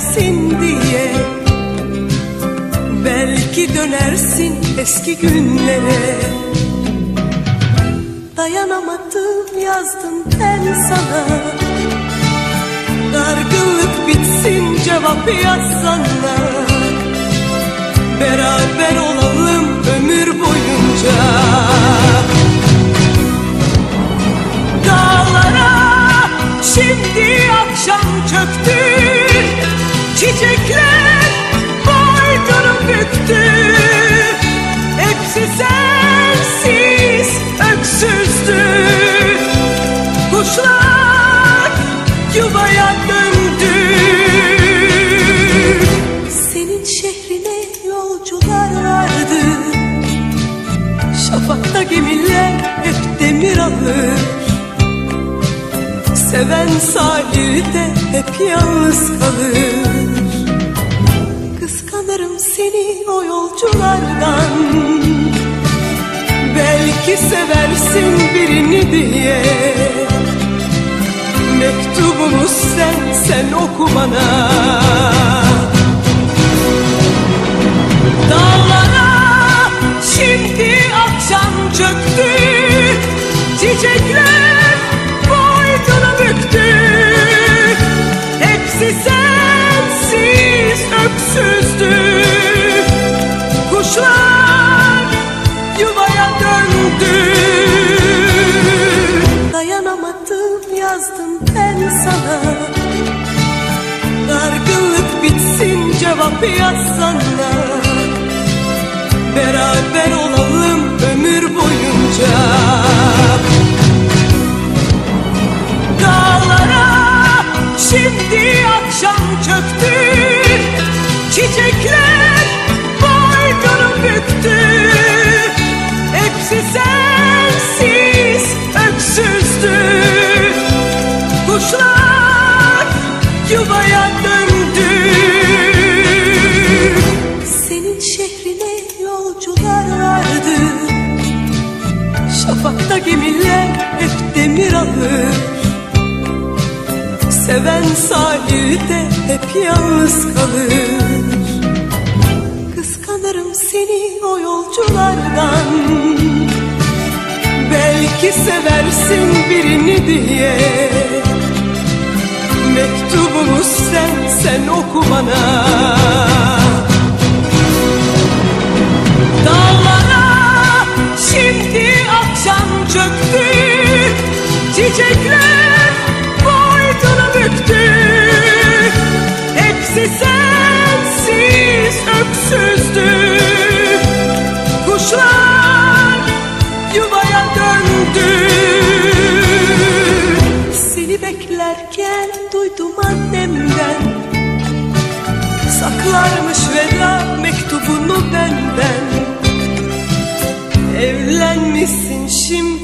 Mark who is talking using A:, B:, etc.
A: gidersin diye. Belki dönersin eski günlere. Dayanamadım yazdım ben sana. Dargınlık bitsin cevap yazsana. Beraber olalım öksüzdü Kuşlar yuvaya döndü. Senin şehrine yolcular vardı. Şafakta gemiler hep demir alır. Seven sahilde hep yalnız kalır. Kıskanırım seni o yolculardan Belki seversin birini diye. Mektubunu sen, sen oku bana yazsana Beraber olalım ömür boyunca. Dağlara şimdi akşam çöktü Çiçekler boynunu büktü. Hepsi sensiz öksüzdü. Kuşlar yuvaya döndü Gemiler hep demir alır. Seven sahilde hep yalnız kalır. Kıskanırım seni o yolculardan. Belki seversin birini diye. Mektubumu sen, sen oku öksüzdü Kuşlar yuvaya döndü. Seni beklerken duydum annemden. Saklarmış veda mektubunu benden. Evlenmişsin şimdi